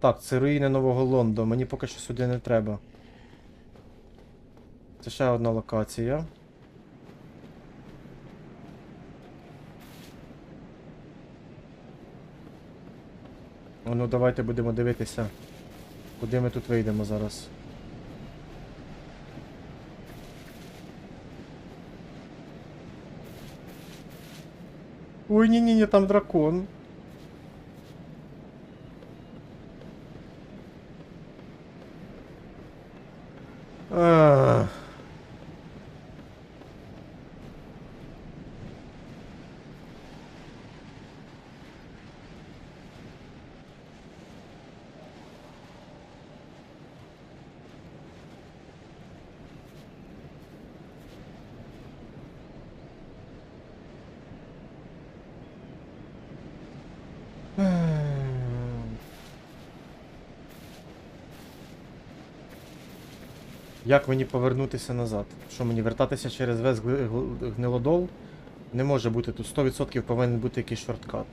Так, це руїни Нового Лондо. Мені поки що сюди не треба. Це ще одна локація. Ну давайте будемо дивитися, куди ми тут вийдемо зараз. Ой, ні-ні-ні, там дракон. Uh. Як мені повернутися назад? Що мені вертатися через весь гнилодол? Не може бути тут 100% повинен бути якийсь шорткат.